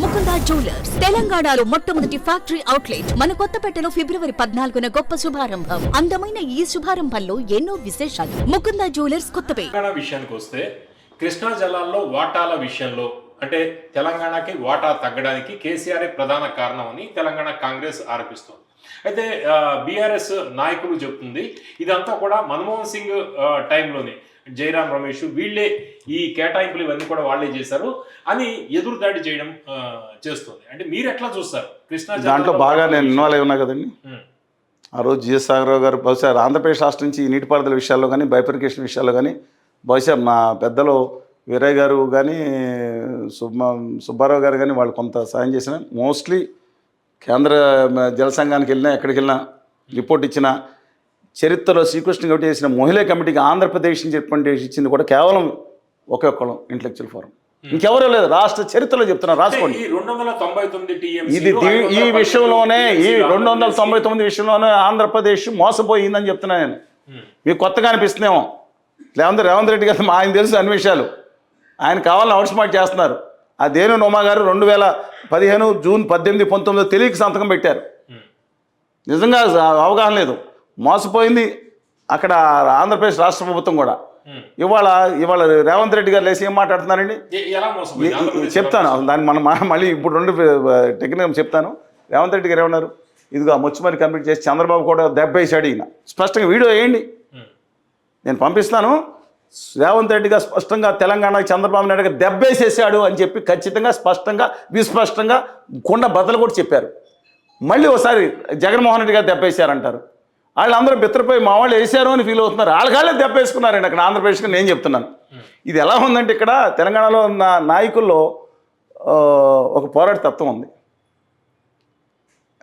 Mukunda jewellers. తెలంగాణలో మొట్టమొదటి factory outlet. మన కొత్తపేటలో ఫిబ్రవరి పద్నాలుగున గొప్ప శుభారంభం. అందమైన ఈ శుభారంభంలో ఎన్నో విశేషాలు. ముకుందా జ్యువెలర్స్ కొత్తపేట. విషయానికి వస్తే కృష్ణా జలాల్లో వాటాల విషయంలో అంటే తెలంగాణకి వాటా తగ్గడానికి కేసీఆర్ ప్రధాన కారణం అని తెలంగాణ కాంగ్రెస్ ఆరోపిస్తోంది. అయితే బీఆర్ఎస్ నాయకులు చెప్తుంది ఇదంతా కూడా మన్మోహన్ సింగ్ టైంలోనే. జయరాం రమేష్ వీళ్ళే ఈ కేటాయింపులు ఇవన్నీ కూడా వాళ్ళే చేశారు అని ఎదురుదాడి చేయడం చేస్తుంది. అంటే మీరు ఎట్లా చూస్తారు? కృష్ణా దాంట్లో బాగా నేను ఇన్వాల్వ్ అయి ఉన్నా కదండి. ఆ రోజు జిఎస్ సాగరరావు గారు బహుశా ఆంధ్రప్రదేశ్ రాష్ట్రం నుంచి ఈ నీటిపారుదల విషయాల్లో కానీ బైఫర్కేషన్ విషయాల్లో కానీ బహుశా మా పెద్దలు వీరయ్య గారు కానీ సుబ్బ సుబ్బారావు గారు కానీ వాళ్ళు కొంత సాయం చేసిన మోస్ట్లీ కేంద్ర జల సంఘానికి వెళ్ళినా ఎక్కడికి వెళ్ళినా రిపోర్ట్ ఇచ్చిన చరిత్రలో శ్రీకృష్ణ కమిటీ చేసిన మహిళా కమిటీకి ఆంధ్రప్రదేశ్ నుంచి రిప్రజెంటేషన్ ఇచ్చింది కూడా కేవలం ఒకే ఒక్కళ్ళం ఇంటలెక్చువల్ ఫోరం ఇంకెవరూ లేదు రాష్ట్ర చరిత్రలో చెప్తున్నారు రాసుకోండి. ఇది ఈ విషయంలోనే ఈ రెండు వందల తొంభై తొమ్మిది విషయంలోనే ఆంధ్రప్రదేశ్ మోసపోయిందని చెప్తున్నా నేను. ఉమ్. మీకు కొత్తగా అనిపిస్తుందేమో? లేకపోతే రేవంత్ రెడ్డి గారు ఆయన తెలుసు అన్ని విషయాలు. ఆయన కావాలని అవుట్ స్మార్ట్ చేస్తున్నారు. ఆ దేను నోమా గారు రెండు వేల పదిహేను జూన్ పద్దెనిమిది పంతొమ్మిదిలో తెలియక సంతకం పెట్టారు. ఉమ్. నిజంగా అవగాహన లేదు. మోసపోయింది. అక్కడ ఆంధ్రప్రదేశ్ రాష్ట్ర ప్రభుత్వం కూడా. ఇవాళ ఇవాళ రేవంత్ రెడ్డి గారు లేచి ఏం మాట్లాడుతున్నారండి? చెప్తాను. దాన్ని మనం మళ్ళీ ఇప్పుడు రెండు టెక్నికల్ చెప్తాను. రేవంత్ రెడ్డి గారు ఏమన్నారు? ఇదిగో ఆ ముచ్చుమని కంప్లీట్ చేసి చంద్రబాబు కూడా దెబ్బ వేసాడు ఈయన. స్పష్టంగా వీడియో వేయండి. నేను పంపిస్తాను. రేవంత్ రెడ్డి గారు స్పష్టంగా తెలంగాణ చంద్రబాబు నాయుడు గారు దెబ్బేసేసాడు అని చెప్పి ఖచ్చితంగా స్పష్టంగా విస్పష్టంగా కుండ బద్దలు కూడా చెప్పారు. మళ్ళీ ఒకసారి జగన్మోహన్ రెడ్డి గారు దెబ్బేశారంటారు. వాళ్ళందరూ బిత్తరపోయి మా వాళ్ళు వేసారు అని ఫీల్ అవుతున్నారు. వాళ్ళ కాళ్ళే దెబ్బేసుకున్నారండి అక్కడ ఆంధ్రప్రదేశ్కి నేను చెప్తున్నాను. ఇది ఎలా ఉందంటే ఇక్కడ తెలంగాణలో ఉన్న నాయకుల్లో ఒక పోరాట తత్వం ఉంది.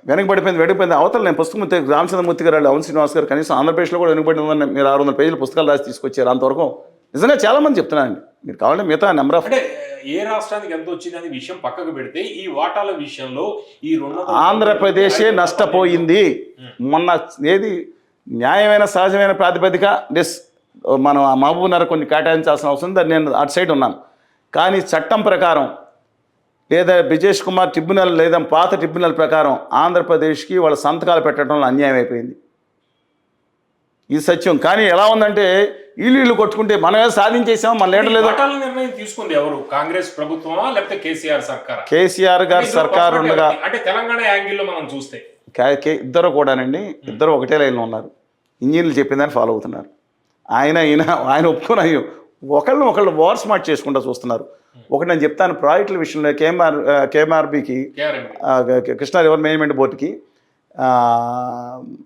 వెనకబడిపోయింది వెనకబడిపోయింది అవతల నేను పుస్తకం రామచంద్రమూర్తి గారు అవన్ శ్రీనివాస్ గారు కనీసం ఆంధ్రప్రదేశ్లో కూడా వెనుకబడి ఉందని మీరు ఆరు వందల పేజీల పుస్తకాలు రాసి తీసుకొచ్చారు అంతవరకు. నిజంగా చాలామంది చెప్తున్నానండి మీరు కావాలంటే మిగతా నెంబర్ ఆఫ్ ఏ రాష్ట్రానికి ఎంత వచ్చింది అనే విషయం పక్కకు పెడితే ఈ వాటాల విషయంలో ఈ రెండు ఆంధ్రప్రదేశే నష్టపోయింది. మొన్న ఏది? న్యాయమైన సహజమైన ప్రాతిపదిక డిస్ మనం ఆ మహబూబ్ నగర్ కొన్ని కేటాయించాల్సిన అవసరం ఉంది నేను అటు సైడ్ ఉన్నాను. కానీ చట్టం ప్రకారం లేదా బ్రిజేష్ కుమార్ ట్రిబ్యునల్ లేదా పాత ట్రిబ్యునల్ ప్రకారం ఆంధ్రప్రదేశ్కి వాళ్ళ సంతకాలు పెట్టడంలో అన్యాయం అయిపోయింది. ఇది సత్యం. కానీ ఎలా ఉందంటే వీళ్ళు వీళ్ళు కొట్టుకుంటే మనమే సాధించేసాం మన లీడర్ లేదు? నిర్ణయం తీసుకుంది ఎవరు? కాంగ్రెస్ ప్రభుత్వమా లేకపోతే కేసీఆర్ సర్కారా? కేసీఆర్ గారు సర్కారు ఉండగా? అంటే తెలంగాణ యాంగిల్లో మనం చూస్తే. కే- ఇద్దరు కూడానండి ఇద్దరు ఒకటే లైన్లో ఉన్నారు. ఇంజనీర్లు చెప్పిందని ఫాలో అవుతున్నారు. ఆయన ఈయన ఆయన ఒప్పుకొని అయ్యో ఒకళ్ళు ఒకళ్ళు వార్ స్మార్ట్ చేసుకుంటూ చూస్తున్నారు. ఒకటి నేను చెప్తాను ప్రాజెక్టుల విషయంలో కేఎంఆర్ కేఎంఆర్బికి కృష్ణా రివర్ మేనేజ్మెంట్ బోర్డుకి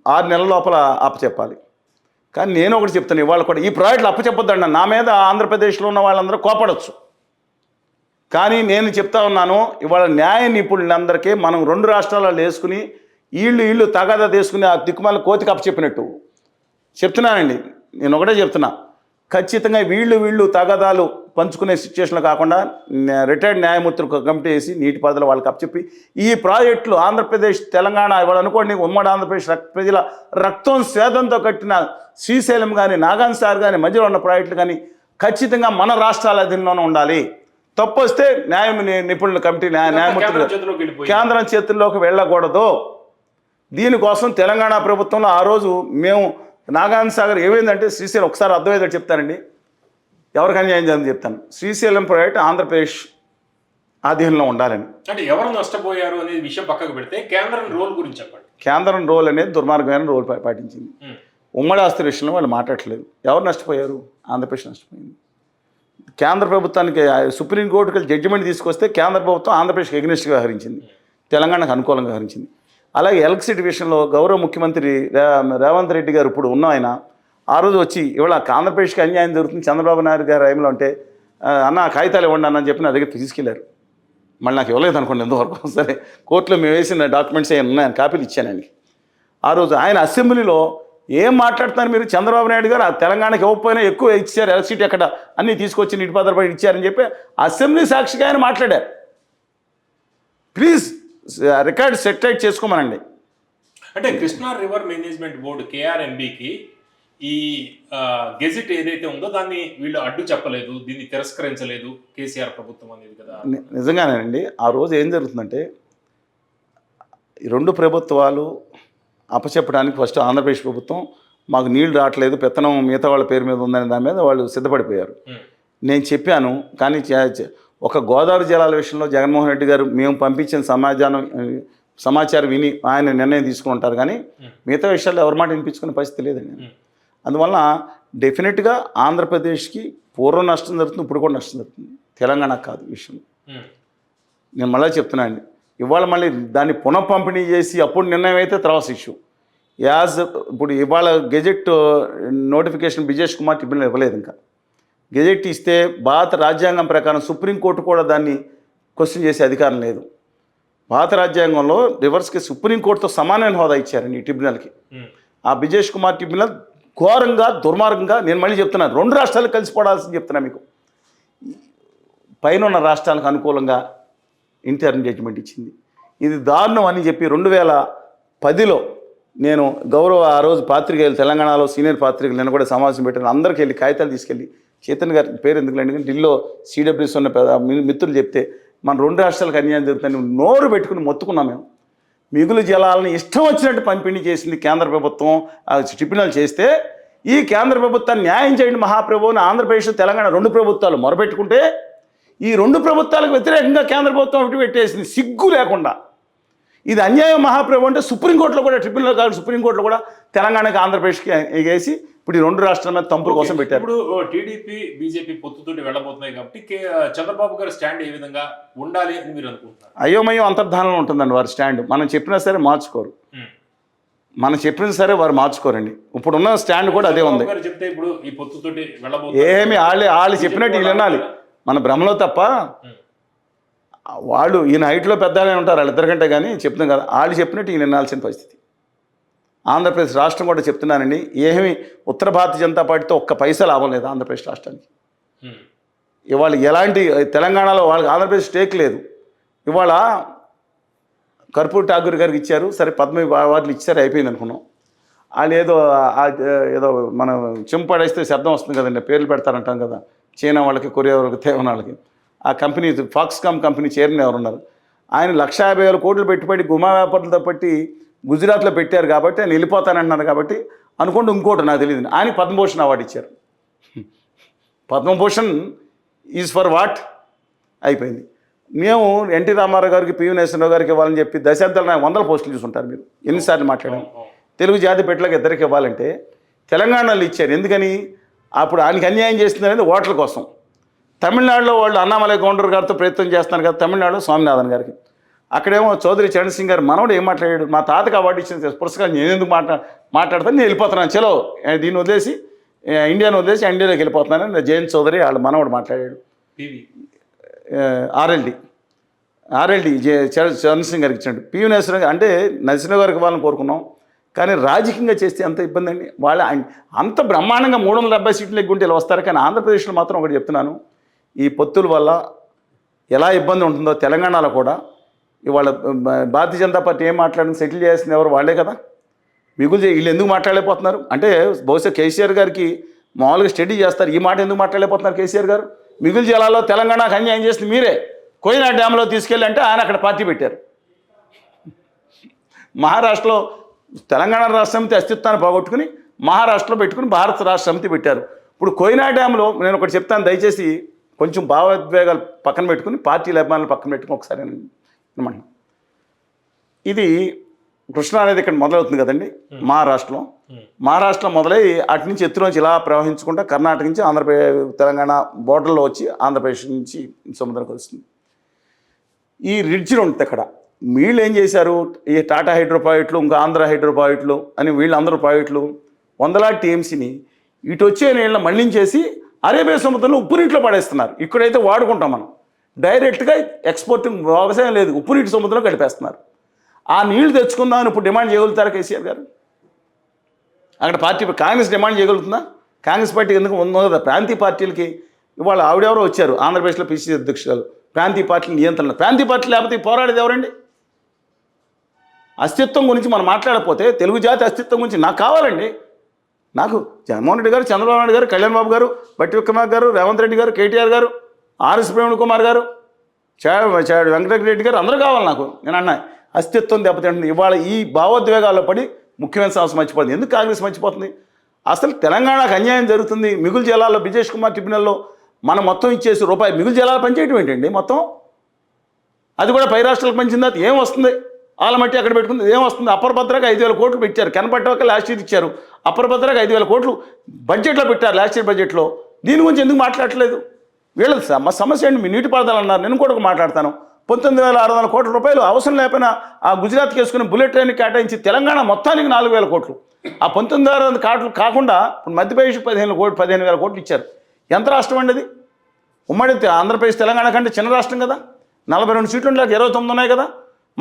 ఆరు నెలల లోపల అప్పచెప్పాలి కానీ నేను ఒకటి చెప్తాను ఇవాళ కూడా ఈ ప్రాజెక్టులు అప్పచెప్పొద్దండి నా మీద ఆంధ్రప్రదేశ్లో ఉన్న వాళ్ళందరూ కోపడచ్చు. కానీ నేను చెప్తా ఉన్నాను ఇవాళ న్యాయ నిపుణులందరికీ మనం రెండు రాష్ట్రాలలో వేసుకుని వీళ్ళు వీళ్ళు తగాదా తీసుకుని ఆ దిక్కుమాల కోతికి అప్పచెప్పినట్టు చెప్తున్నానండి నేను ఒకటే చెప్తున్నా. ఖచ్చితంగా వీళ్ళు వీళ్ళు తగాదాలు పంచుకునే సిచ్యువేషన్లో కాకుండా రిటైర్డ్ న్యాయమూర్తులు కమిటీ వేసి నీటిపారుదల వాళ్ళకి అప్పచెప్పి ఈ ప్రాజెక్టులు ఆంధ్రప్రదేశ్ తెలంగాణ ఇవాళ అనుకోండి ఉమ్మడి ఆంధ్రప్రదేశ్ ప్రజల రక్తం సేదంతో కట్టిన శ్రీశైలం కానీ నాగాన్ సార్ కానీ మధ్యలో ఉన్న ప్రాజెక్టులు కానీ ఖచ్చితంగా మన రాష్ట్రాల అధీనంలోనే ఉండాలి. తప్పు వస్తే న్యాయ నిపుణుల కమిటీ న్యాయ న్యాయమూర్తులు కేంద్రం చేతుల్లోకి వెళ్ళకూడదు. దీనికోసం తెలంగాణ ప్రభుత్వంలో ఆ రోజు మేము నాగార్జున సాగర్ ఏమైందంటే శ్రీశైలం ఒకసారి అర్థమయ్యేటట్టు చెప్తానండి. ఎవరికి అన్యాయం జరిగింది చెప్తాను. శ్రీశైలం ప్రాజెక్ట్ ఆంధ్రప్రదేశ్ ఆధీనంలో ఉండాలని. అంటే ఎవరు నష్టపోయారు అనే విషయం పక్కకు పెడితే కేంద్రం రోల్ గురించి చెప్పండి. కేంద్రం రోల్ అనేది దుర్మార్గమైన రోల్ పాటించింది. ఉమ్. ఉమ్మడి ఆస్తి విషయంలో వాళ్ళు మాట్లాడట్లేదు. ఎవరు నష్టపోయారు? ఆంధ్రప్రదేశ్ నష్టపోయింది. కేంద్ర ప్రభుత్వానికి సుప్రీంకోర్టుకి జడ్జిమెంట్ తీసుకొస్తే కేంద్ర ప్రభుత్వం ఆంధ్రప్రదేశ్కి ఎగ్నెస్ట్గా వ్యవహరించింది. తెలంగాణకు అనుకూలంగా వ్యవహరించింది. అలాగే ఎలక్ట్రిసిటీ విషయంలో గౌరవ ముఖ్యమంత్రి రేవంత్ రెడ్డి గారు ఇప్పుడు ఉన్న ఆయన ఆ రోజు వచ్చి ఇవాళ ఆంధ్రప్రదేశ్కి అన్యాయం జరుగుతుంది చంద్రబాబు నాయుడు గారు టైంలో అంటే అన్న కాగితాలు ఇవ్వండి అన్న" అని చెప్పి నా దగ్గర తీసుకెళ్ళారు. మళ్ళీ నాకు ఇవ్వలేదు అనుకోండి ఎంతవరకు సరే కోర్టులో మేము వేసిన డాక్యుమెంట్స్ ఏమైనా ఉన్నాయని కాపీలు ఇచ్చాను ఆయనకి. ఆ రోజు ఆయన అసెంబ్లీలో ఏం మాట్లాడుతున్నారు మీరు? చంద్రబాబు నాయుడు గారు ఆ తెలంగాణకి ఇవ్వకపోయినా ఎక్కువ ఇచ్చారు ఎలక్ట్రిసిటీ అక్కడ అన్నీ తీసుకొచ్చి నీటిపాత్ర పడి ఇచ్చారని చెప్పి అసెంబ్లీ సాక్షిగా ఆయన మాట్లాడారు. ప్లీజ్ రికార్డ్ సెటిలైట్ చేసుకోమనండి. అంటే కృష్ణా రివర్ మేనేజ్మెంట్ బోర్డు కేఆర్ఎంబికి ఈ గెజిట్ ఏదైతే ఉందో దాన్ని వీళ్ళు అడ్డు చెప్పలేదు దీన్ని తిరస్కరించలేదు కేసీఆర్ ప్రభుత్వం అనేది కదా. నిజంగానేనండి ఆ రోజు ఏం జరుగుతుందంటే ఈ రెండు ప్రభుత్వాలు అప్పచెప్పడానికి ఫస్ట్ ఆంధ్రప్రదేశ్ ప్రభుత్వం మాకు నీళ్ళు రావట్లేదు పెత్తనం మిగతా వాళ్ళ పేరు మీద ఉందనే దాని మీద వాళ్ళు సిద్ధపడిపోయారు. నేను చెప్పాను కానీ ఒక గోదావరి జలాల విషయంలో జగన్మోహన్ రెడ్డి గారు మేము పంపించిన సమాచారం సమాచారం విని ఆయన నిర్ణయం తీసుకుని ఉంటారు కానీ మిగతా విషయాల్లో ఎవరి మాట వినిపించుకునే పరిస్థితి లేదండి. అందువల్ల డెఫినెట్గా ఆంధ్రప్రదేశ్కి పూర్వం నష్టం జరుగుతుంది ఇప్పుడు కూడా నష్టం జరుగుతుంది. తెలంగాణకు కాదు విషయం. నేను మళ్ళీ చెప్తున్నాను అండి. ఇవాళ మళ్ళీ దాన్ని పునఃపంపిణీ చేసి అప్పుడు నిర్ణయం అయితే తర్వాత ఇష్యూ. యాజ్ ఇప్పుడు ఇవాళ gazette notification Brijesh Kumar tribunal ఇవ్వలేదు ఇంకా. గెజెట్ ఇస్తే భారత రాజ్యాంగం ప్రకారం సుప్రీంకోర్టు కూడా దాన్ని క్వశ్చన్ చేసే అధికారం లేదు. భారత రాజ్యాంగంలో రివర్స్కి సుప్రీంకోర్టుతో సమానమైన హోదా ఇచ్చారండి ఈ ట్రిబ్యునల్కి. ఆ బిజేష్ కుమార్ ట్రిబ్యునల్ ఘోరంగా దుర్మార్గంగా నేను మళ్ళీ చెప్తున్నాను రెండు రాష్ట్రాలు కలిసిపోవాల్సింది చెప్తున్నా మీకు. పైన ఉన్న రాష్ట్రాలకు అనుకూలంగా ఇంటర్న్ జడ్జిమెంట్ ఇచ్చింది. ఇది దారుణం అని చెప్పి రెండు వేల పదిలో నేను గౌరవ ఆ రోజు పాత్రికేయులు తెలంగాణలో సీనియర్ పాత్రికేయులు నేను కూడా సమావేశం పెట్టాను. అందరికీ వెళ్ళి కాగితాలు తీసుకెళ్ళి చేతన్ గారి పేరు ఎందుకులేండి ఎందుకంటే ఢిల్లీలో సిడబ్ల్యూస్ ఉన్న పెద్ద మిత్రులు చెప్తే మన రెండు రాష్ట్రాలకు అన్యాయం జరుగుతుంది నోరు పెట్టుకుని మొత్తుకున్నాం మేము. మిగులు జలాలను ఇష్టం వచ్చినట్టు పంపిణీ చేసింది కేంద్ర ప్రభుత్వం ట్రిబ్యునల్ చేస్తే ఈ కేంద్ర ప్రభుత్వాన్ని న్యాయం చేయండి మహాప్రభువుని ఆంధ్రప్రదేశ్ తెలంగాణ రెండు ప్రభుత్వాలు మొరపెట్టుకుంటే ఈ రెండు ప్రభుత్వాలకు వ్యతిరేకంగా కేంద్ర ప్రభుత్వం ఒకటి పెట్టేసింది సిగ్గు లేకుండా. ఇది అన్యాయం మహాప్రభు అంటే సుప్రీంకోర్టులో కూడా ట్రిబ్యునల్ కాదు సుప్రీంకోర్టులో కూడా తెలంగాణకి ఆంధ్రప్రదేశ్కి వేసి ఇప్పుడు ఈ రెండు రాష్ట్రాల మీద తంపుల కోసం పెట్టారు. ఇప్పుడు టీడీపీ బీజేపీ పొత్తుతోటి వెళ్ళబోతున్నాయి కాబట్టి చంద్రబాబు గారి స్టాండ్ ఏ విధంగా ఉండాలి అని మీరు అనుకుంటున్నారు? అయోమయం అంతర్ధానం ఉంటుందండి వారి స్టాండ్. మనం చెప్పినా సరే మార్చుకోరు. మనం చెప్పిన సరే వారు మార్చుకోరండి. ఇప్పుడున్న స్టాండ్ కూడా అదే ఉంది. చెప్తే ఇప్పుడు ఈ పొత్తుతోటి ఏమి వాళ్ళే వాళ్ళు చెప్పినట్టు వీళ్ళు వినాలి. మన భ్రమలో తప్ప. వాళ్ళు ఈయన హైట్లో పెద్దగానే ఉంటారు వాళ్ళిద్దరికంటే కానీ చెప్తున్నాం కదా. వాళ్ళు చెప్పినట్టు ఈయన వినాల్సిన పరిస్థితి. ఆంధ్రప్రదేశ్ రాష్ట్రం కూడా చెప్తున్నానండి ఏమి ఉత్తర భారతీయ జనతా పార్టీతో ఒక్క పైసా లాభం లేదు ఆంధ్రప్రదేశ్ రాష్ట్రానికి. ఇవాళ ఎలాంటి తెలంగాణలో వాళ్ళకి ఆంధ్రప్రదేశ్ స్టేక్ లేదు. ఇవాళ కర్పూర్ ఠాకూర్ గారికి ఇచ్చారు సరే పద్మ అవార్డులు ఇచ్చారు అయిపోయింది అనుకున్నాం. వాళ్ళు ఏదో ఏదో మనం చెంపడేస్తే శబ్దం వస్తుంది కదండి పేర్లు పెడతారంటాం కదా చైనా వాళ్ళకి కొరియా వాళ్ళకి తేవన వాళ్ళకి. ఆ కంపెనీ ఫాక్స్కామ్ కంపెనీ చైర్మన్ ఎవరున్నారు? ఆయన లక్ష యాభై వేల కోట్లు పెట్టుబడి గుమా వ్యాపారులతో పట్టి గుజరాత్లో పెట్టారు కాబట్టి ఆయన వెళ్ళిపోతానంటున్నారు కాబట్టి అనుకుంటే ఇంకోటి నాకు తెలియదు. ఆయన పద్మభూషణ్ అవార్డు ఇచ్చారు. Padma Bhushan is for what? అయిపోయింది. మేము ఎన్టీ రామారావు గారికి పివి నరసింహరావు గారికి ఇవ్వాలని చెప్పి దశాబ్దాలు నాకు వందల పోస్టులు చూసుంటారు మీరు. ఎన్నిసార్లు మాట్లాడాము తెలుగు జాతి పెట్టలకు ఇద్దరికి ఇవ్వాలంటే తెలంగాణలో ఇచ్చారు. ఎందుకని? అప్పుడు ఆయనకి అన్యాయం చేస్తుంది అనేది ఓట్ల కోసం. తమిళనాడులో వాళ్ళు అన్నామలై గౌండర్ గారితో ప్రయత్నం చేస్తున్నారు కదా తమిళనాడులో స్వామినాథన్ గారికి. అక్కడేమో చౌదరి చరణ్ సింగ్ గారు మనవడు ఏం మాట్లాడాడు? మా తాతకు అవార్డు ఇచ్చిన పురస్కారం నేను ఎందుకు మాట్లా మాట్లాడతాను? నేను వెళ్ళిపోతున్నాను. చలో దీన్ని వదిలేసి ఇండియాను వదిలేసి ఇండియాలోకి వెళ్ళిపోతున్నానని జయంత్ చౌదరి వాళ్ళ మనవడు మాట్లాడాడు. ఆర్ఎల్డి. ఆర్ఎల్డి జే చరణ్ సింగ్ గారికి ఇచ్చినట్టు పివి నరసింహ అంటే నరసింహ గారికి వాళ్ళని కోరుకున్నాం. కానీ రాజకీయంగా చేస్తే ఎంత ఇబ్బంది అండి? వాళ్ళ అంత బ్రహ్మాండంగా మూడు వందల డెబ్బై సీట్లు ఎగ్గుంటే వస్తారు. కానీ ఆంధ్రప్రదేశ్లో మాత్రం ఒకటి చెప్తున్నాను. ఈ పొత్తుల వల్ల ఎలా ఇబ్బంది ఉంటుందో తెలంగాణలో కూడా ఇవాళ భారతీయ జనతా పార్టీ ఏం మాట్లాడిన సెటిల్ చేయాల్సింది ఎవరు? వాళ్ళే కదా. మిగులు వీళ్ళు ఎందుకు మాట్లాడలేకపోతున్నారు? అంటే బహుశా కేసీఆర్ గారికి మామూలుగా స్టడీ చేస్తారు. ఈ మాట ఎందుకు మాట్లాడలేకపోతున్నారు కేసీఆర్ గారు? మిగులు జిల్లాలో తెలంగాణకు అన్యాయం చేసింది మీరే. కోయినా డ్యాంలో తీసుకెళ్ళి అంటే ఆయన అక్కడ పార్టీ పెట్టారు. మహారాష్ట్రలో తెలంగాణ రాష్ట్ర సమితి అస్తిత్వాన్ని పోగొట్టుకుని మహారాష్ట్రలో పెట్టుకుని భారత రాష్ట్ర సమితి పెట్టారు. ఇప్పుడు కోయినా డ్యాంలో నేను ఒకటి చెప్తాను దయచేసి కొంచెం భావోద్వేగాలు పక్కన పెట్టుకుని పార్టీల అభిమానులు పక్కన పెట్టుకుని ఒకసారి అనమాట ఇది కృష్ణా అనేది ఇక్కడ మొదలవుతుంది కదండి? మహారాష్ట్రలో మహారాష్ట్ర. మొదలై అటు నుంచి ఎత్తులోంచి ఇలా ప్రవహించుకుంటా కర్ణాటక నుంచి ఆంధ్రప్రదేశ్ తెలంగాణ బోర్డర్లో వచ్చి ఆంధ్రప్రదేశ్ నుంచి సముద్రం కలుస్తుంది ఈ రిడ్జ్లు ఉంటుంది అక్కడ. వీళ్ళు ఏం చేశారు? ఈ టాటా హైడ్రో ప్రాజెక్టులు ఇంకా ఆంధ్ర హైడ్రో ప్రాజెక్టులు అని వీళ్ళందరూ ప్రాజెక్టులు వందలాది టీఎంసీని ఇటు వచ్చే నీళ్ళని మళ్ళించేసి అరేబియా సముద్రంలో ఉప్పు నీటిలో పడేస్తున్నారు. ఇక్కడైతే వాడుకుంటాం మనం. డైరెక్ట్గా ఎక్స్పోర్టింగ్ వ్యవసాయం లేదు. ఉప్పు నీటి సముద్రంలో గడిపేస్తున్నారు. ఆ నీళ్ళు తెచ్చుకుందామని ఇప్పుడు డిమాండ్ చేయగలుగుతారా కేసీఆర్ గారు? అక్కడ పార్టీ కాంగ్రెస్ డిమాండ్ చేయగలుగుతుందా? కాంగ్రెస్ పార్టీ ఎందుకు ఉందో కదా ప్రాంతీయ పార్టీలకి ఇవాళ ఆవిడెవరో వచ్చారు ఆంధ్రప్రదేశ్లో పిసిసి అధ్యక్షులు ప్రాంతీయ పార్టీల నియంత్రణ ప్రాంతీయ పార్టీలు లేకపోతే పోరాడేది ఎవరండి? అస్తిత్వం గురించి మనం మాట్లాడకపోతే తెలుగు జాతి అస్తిత్వం గురించి నాకు కావాలండి. నాకు జగన్మోహన్ రెడ్డి గారు చంద్రబాబు నాయుడు గారు కళ్యాణ్ బాబు గారు బట్టి విక్రమార్ గారు రేవంత్ రెడ్డి గారు కేటీఆర్ గారు ఆర్ఎస్ ప్రవీణ్ కుమార్ గారు చాడు వెంకటరెడ్డి గారు అందరూ కావాలి నాకు. నేను అన్నా అస్తిత్వం దెబ్బతింటుంది. ఇవాళ ఈ భావోద్వేగాల్లో పడి ముఖ్యమైన సమస్య మర్చిపోతుంది. ఎందుకు కాంగ్రెస్ మర్చిపోతుంది? అసలు తెలంగాణకు అన్యాయం జరుగుతుంది. మిగులు జిల్లాలో బ్రిజేష్ కుమార్ ట్రిబ్యునల్లో మనం మొత్తం ఇచ్చేసి రూపాయి మిగులు జిల్లాలు పనిచేయడం ఏంటండి మొత్తం? అది కూడా పై రాష్ట్రాలకు పంచిన తర్వాత ఏం వస్తుంది? ఆలమట్టి అక్కడ పెట్టుకుంది? ఏం వస్తుంది? అప్పర్ భద్రకి ఐదు వేల కోట్లు పెట్టారు. కనపట్టాక లాస్ట్ ఇయర్ ఇచ్చారు. అప్పర్ భద్రకి ఐదు వేల కోట్లు బడ్జెట్లో పెట్టారు. లాస్ట్ ఇయర్ బడ్జెట్లో దీని గురించి ఎందుకు మాట్లాడట్లేదు? వీళ్ళ సమ సమస్య ఏంటి? మీ నీటిపారుదల అన్నారు. నేను కూడా ఒక మాట్లాడతాను. పంతొమ్మిది వేల ఆరు వందల కోట్ల రూపాయలు అవసరం లేకపోయినా ఆ గుజరాత్కి వేసుకుని బుల్లెట్ ట్రైన్ కేటాయించి తెలంగాణ మొత్తానికి నాలుగు వేల కోట్లు. ఆ పంతొమ్మిది వేల వందల కోట్లు కాకుండా ఇప్పుడు మధ్యప్రదేశ్ పదిహేను కోట్లు పదిహేను వేల కోట్లు ఇచ్చారు. ఎంత రాష్ట్రం అండి అది? ఉమ్మడి ఆంధ్రప్రదేశ్ తెలంగాణ కంటే చిన్న రాష్ట్రం కదా. నలభై రెండు సీట్లు ఉండే ఇరవై తొమ్మిది ఉన్నాయి కదా.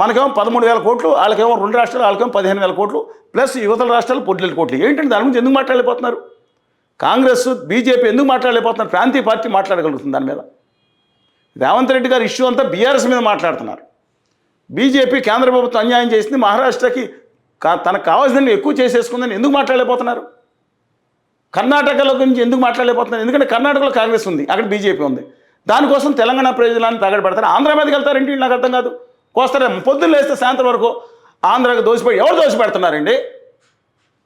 మనకేమో పదమూడు వేల కోట్లు వాళ్ళకేమో రెండు రాష్ట్రాలు వాళ్ళకేమో పదిహేను వేల కోట్లు ప్లస్ యువతల రాష్ట్రాలు పొద్దుల కోట్లు. ఏంటంటే దాని గురించి ఎందుకు మాట్లాడలేకపోతున్నారు? కాంగ్రెస్ బీజేపీ ఎందుకు మాట్లాడలేకపోతున్నారు? ప్రాంతీయ పార్టీ మాట్లాడగలుగుతుంది దాని మీద. రేవంత్ రెడ్డి గారు ఇష్యూ అంతా బీఆర్ఎస్ మీద మాట్లాడుతున్నారు. బీజేపీ కేంద్ర ప్రభుత్వం అన్యాయం చేసింది మహారాష్ట్రకి తనకు కావాల్సిన ఎక్కువ చేసేసుకుందని ఎందుకు మాట్లాడలేకపోతున్నారు? కర్ణాటకలో గురించి ఎందుకు మాట్లాడలేకపోతున్నారు? ఎందుకంటే కర్ణాటకలో కాంగ్రెస్ ఉంది అక్కడ బీజేపీ ఉంది. దానికోసం తెలంగాణ ప్రజలను తగడ పెడతారు ఆంధ్ర మీదకి వెళ్తారేంటి నాకు అర్థం కాదు. కోస్తారే? పొద్దున్న లేస్తే సాయంత్రం వరకు ఆంధ్రాకి దోసిపెట్టి ఎవరు దోషపెడుతున్నారండి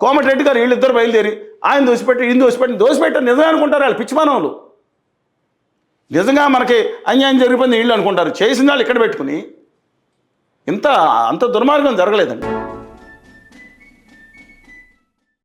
కోమటిరెడ్డి గారు వీళ్ళిద్దరు బయలుదేరి ఆయన దోసిపెట్టి ఈయన దోసిపెట్టి దోసిపెట్టారు నిజమే అనుకుంటారు వాళ్ళు పిచ్చిమానవులు నిజంగా మనకి అన్యాయం జరిగిపోయింది వీళ్ళు అనుకుంటారు. చేసిన వాళ్ళు ఇక్కడ పెట్టుకుని ఇంత అంత దుర్మార్గం జరగలేదండి.